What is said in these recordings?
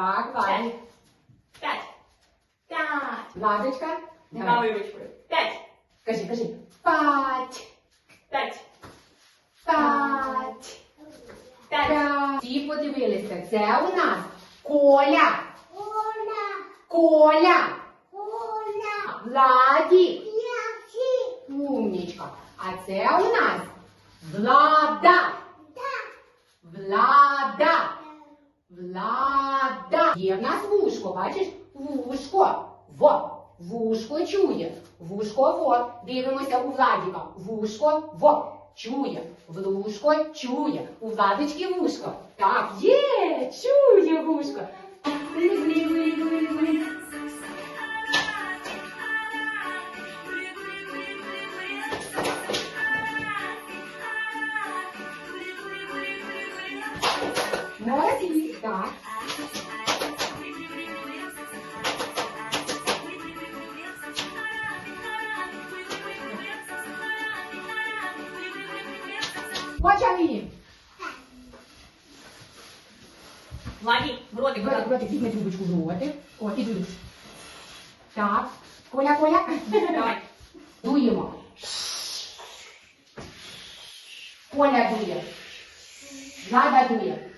Так, Владик. П'ять. П'ять. Владочка. Давай. Правою ручкою. П'ять. Кажи, кажи. Пать. П'ять. П'ять. П'ять. Всі подивилися. Це у нас Коля. Коля. Владик. Умнічка. А це у нас Влада. Влада. Влада. Є в нас вушко, бачиш? Вушко. Во. Вушко чує. Вушко во. Дивимося у Владіка. Вушко во. Чує. Вушко чує. У Владички вушко. Так, є, чує вушко. Так. Почали. Владі, в ротик. Брати, брати, візьми трубочку в ротик. О, і дуй. Так. Коля, Коля. Давай. Дуємо. Коля дує. Влада дує.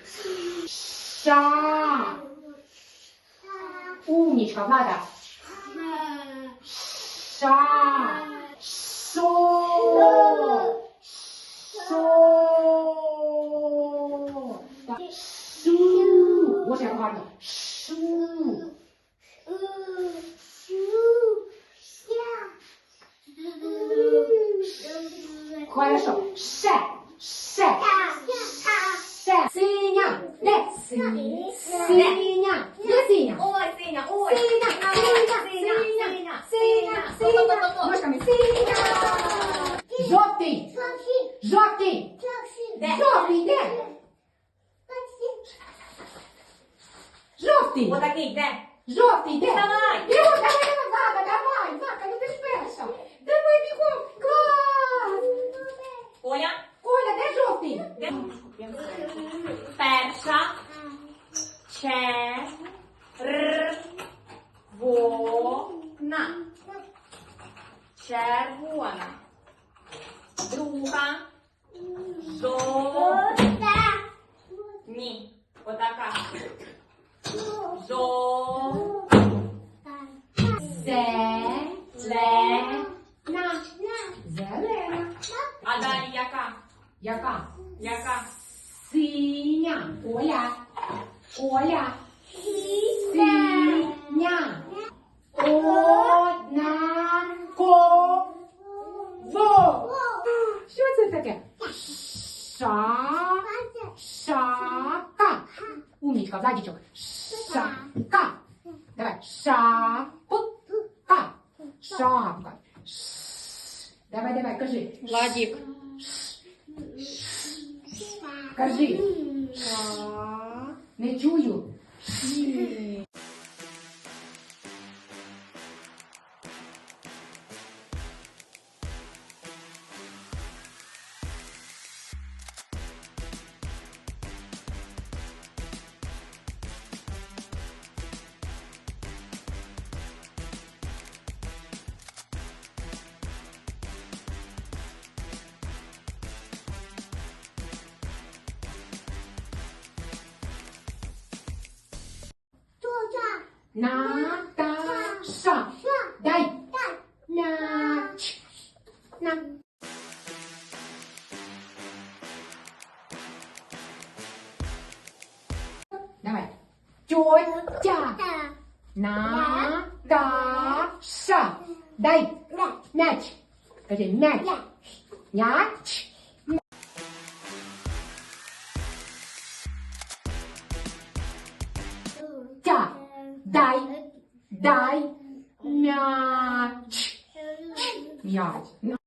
Ша. Умнічка, Влада. Ша. Шу. Боже, як гарно. Шу. Хорошо. Ше. Ше. Ше. Синя. Де? Синя. Синя. Де синя? Ой, синя, ой. Синя. Синя. Синя, Синя. синя, Синя. синя. Синя. Ножками. Синя. Жовтий. Жовтий. Де? Жовтий. Де? Жовтий. Отакий, де? Жовтий. Де? Давай. Бігом, давай, давай, Влада, давай. Зака, ну ти ж перша. Давай бігом. Клас. Коля. Коля, де жовтий? Де? Перша. Че. Р. Вона. Червона. Яка? Яка? Синя. Коля. Коля. Синя. Однаково. Що це таке? Ша. Шака. Умничка, Владичок. Шака. Давай. Шапка. Шапка. Давай, давай, кажи. Владик. Кажи. Не чую. Natasha. Đây. Nat. Nat. Đây. Chuối cha. sa Đây. Match. Cái gì match? Nhát. Дай. Дай. Мяч. Мяч.